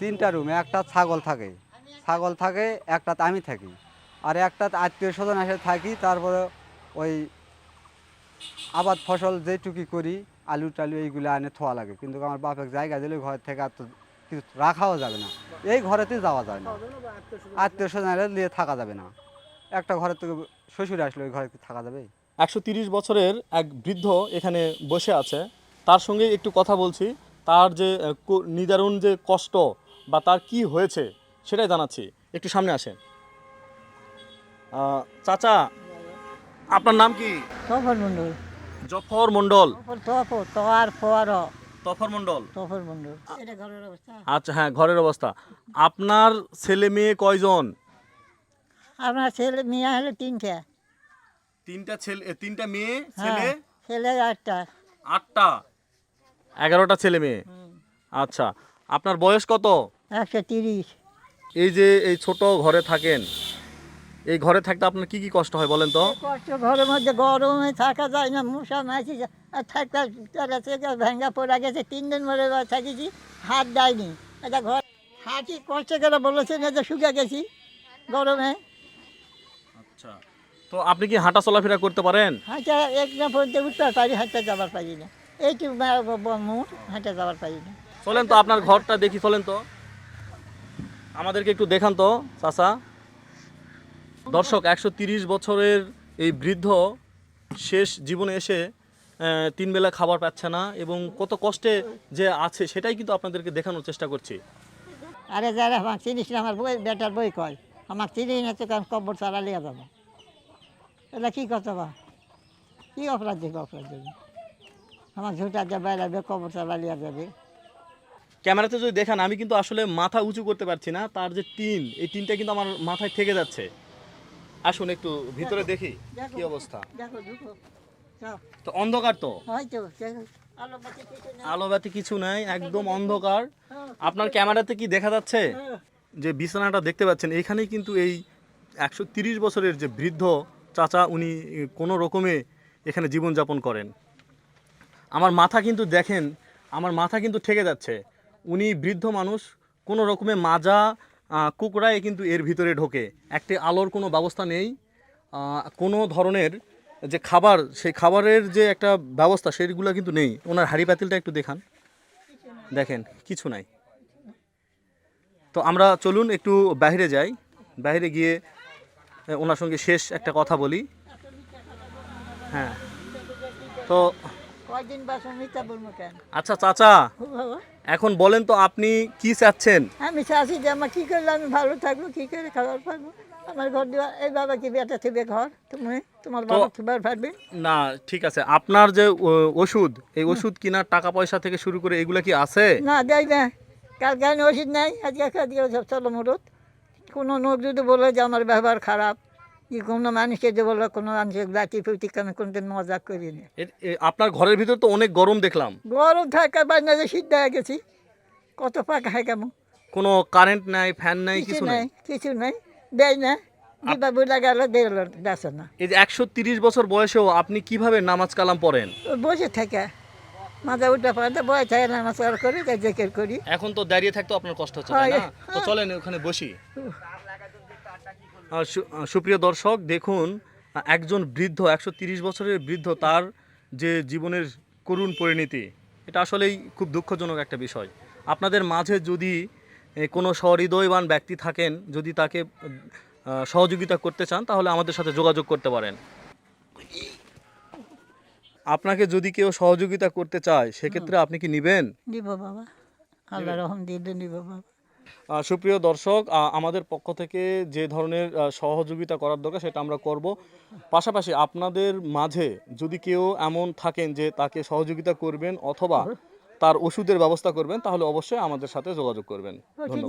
তিনটা রুমে একটা ছাগল থাকে। ছাগল থাকে একটাতে আমি থাকি। আর একটাতে আত্মীয় স্বজন এসে থাকি, তারপরে ওই আবাদ ফসল যেটুকি করি, আলু টালু এইগুলো আনে থোয়া লাগে। কিন্তু আমার বাপের জায়গা দিলে ঘর থেকে আর তো কিছু রাখাও যাবে না। এই ঘরেতে যাওয়া যায় না। আত্মীয় স্বজন নিয়ে থাকা যাবে না। একটা ঘরের থেকে শ্বশুর আসলে ওই ঘরে থাকা যাবে? একশো বছরের এক বৃদ্ধ এখানে বসে আছে। তার সঙ্গে একটু কথা বলছি। তার যে নিদারুণ যে কষ্ট বা তার কি হয়েছে সেটাই জানাচ্ছি। একটু সামনে আসেন। চাচা আপনার নাম কি? তফর মন্ডল জফর তফর তোয়ার ফোয়ার। তফর মণ্ডল। তফর মন্ডল আচ্ছা হ্যাঁ ঘরের অবস্থা। আপনার ছেলে মেয়ে কয়জন? আপনার ছেলে মেয়ে হলো তিনটা। তিনটা ছেলে তিনটা মেয়ে হ্যাঁ ছেলে আটটা। আটটা। এগারোটা ছেলে মেয়ে? আচ্ছা আপনার বয়স কত? একশো তিরিশ। এই যে এই ছোট ঘরে থাকেন এই ঘরে থাকতে আপনার কি কি কষ্ট হয় বলেন তো? কষ্ট ঘরের মধ্যে গরমে থাকা যায় না মশা মাছি আর থাকতে ভেঙ্গা পড়া গেছে তিন দিন মরে থাকিছি হাত দেয়নি। এটা ঘর হাঁটি কষ্ট করে বলেছে না যে শুকে গেছি গরমে। আচ্ছা তো আপনি কি হাঁটা চলাফেরা করতে পারেন? হাঁটা একটা পর্যন্ত উঠতে পারি হাঁটতে যাবার পারি না। এইটুকু মুঠ হাঁটে পারি না। চলেন তো আপনার ঘরটা দেখি চলেন তো। আমাদেরকে একটু দেখান তো চাচা। দর্শক একশো বছরের এই বৃদ্ধ শেষ জীবনে এসে তিন বেলা খাবার পাচ্ছে না এবং কত কষ্টে যে আছে সেটাই কিন্তু আপনাদেরকে দেখানোর চেষ্টা করছি। আরে যারা আমার চিনিস না আমার বই বেটার বই কয় আমার চিনি না তো কারণ কবর চালা লিয়া যাব। এটা কী কথা বা? কী অপরাধ দেখবে অপরাধ দেখবে আমার ঝুটা যে বেড়াবে কবর চালা লিয়া যাবে। ক্যামেরাতে যদি দেখান আমি কিন্তু আসলে মাথা উঁচু করতে পারছি না তার যে টিন এই টিনটা কিন্তু আমার মাথায় থেকে যাচ্ছে। আসুন একটু ভিতরে দেখি কি অবস্থা। তো অন্ধকার তো। আলোবাতি কিছু নাই। একদম অন্ধকার। হ্যাঁ, আপনার ক্যামেরাতে কি দেখা যাচ্ছে? হ্যাঁ। যে বিছানাটা দেখতে পাচ্ছেন এখানেই কিন্তু এই একশো তিরিশ বছরের যে বৃদ্ধ চাচা উনি কোনো রকমে এখানে জীবনযাপন করেন। আমার মাথা কিন্তু দেখেন, আমার মাথা কিন্তু ঠেকে যাচ্ছে। উনি বৃদ্ধ মানুষ, কোনো রকমে মাজা কুকড়ায় কিন্তু এর ভিতরে ঢোকে। একটি আলোর কোনো ব্যবস্থা নেই। কোনো ধরনের যে খাবার, সেই খাবারের যে একটা ব্যবস্থা, সেইগুলো কিন্তু নেই। ওনার হাড়ি পাতিলটা একটু দেখান। দেখেন, কিছু নাই। তো আমরা চলুন একটু বাইরে যাই। বাইরে গিয়ে ওনার সঙ্গে শেষ একটা কথা বলি। হ্যাঁ। তো কয়দিন বাসন মিথ্যা বলব কেন? আচ্ছা চাচা এখন বলেন তো আপনি কি চাচ্ছেন? আমি চাষি যে আমার কী করলে আমি ভালো থাকব কী করে খাবার পাবো? আমার ঘর দেওয়া এই বাবা কি বেটা থেবে ঘর? তুমি তোমার বাবা থেবার পারবে? না ঠিক আছে। আপনার যে ওষুধ এই ওষুধ কেনার টাকা পয়সা থেকে শুরু করে এগুলো কি আছে? না দেয় না। কালকে আমি ওষুধ নেই? আজকে আজকে সব চলো মরত কোনো লোক যদি বলে যে আমার ব্যবহার খারাপ কি কোনো মানুষকে যে বলে কোনো মানুষের লাঠি ফুটি আমি কোনোদিন মজাক করি না আপনার ঘরের ভিতর তো অনেক গরম দেখলাম। গরম থাকার বাইরে যে শীত হয়ে গেছি কত পাকা হয় কেমন। কোনো কারেন্ট নাই ফ্যান নাই কিছু নাই কিছু নাই দেয় না। দিবা বুড়া গেল দিল দেশে না। এই যে একশো তিরিশ বছর বয়সেও আপনি কীভাবে নামাজ কালাম পড়েন? বসে থাকে। মাথা উঠে পড়ে বয়ে থাকে না মাছ করি তাই জেকের করি। এখন তো দাঁড়িয়ে থাকতেও আপনার কষ্ট হচ্ছে না? তো চলেন ওখানে বসি। সুপ্রিয় দর্শক দেখুন একজন বৃদ্ধ একশো তিরিশ বছরের বৃদ্ধ তার যে জীবনের করুণ পরিণতি এটা আসলেই খুব দুঃখজনক একটা বিষয়। আপনাদের মাঝে যদি কোনো সহৃদয়বান ব্যক্তি থাকেন যদি তাকে সহযোগিতা করতে চান তাহলে আমাদের সাথে যোগাযোগ করতে পারেন। আপনাকে যদি কেউ সহযোগিতা করতে চায় সেক্ষেত্রে আপনি কি নেবেন? নিব বাবা। আল্লাহ রহম দিলে নিব বাবা। সুপ্রিয় দর্শক আমাদের পক্ষ থেকে যে ধরনের সহযোগিতা করার দরকার সেটা আমরা করব। পাশাপাশি আপনাদের মাঝে যদি কেউ এমন থাকেন যে তাকে সহযোগিতা করবেন অথবা তার ওষুধের ব্যবস্থা করবেন তাহলে অবশ্যই আমাদের সাথে যোগাযোগ করবেন। ধন্যবাদ।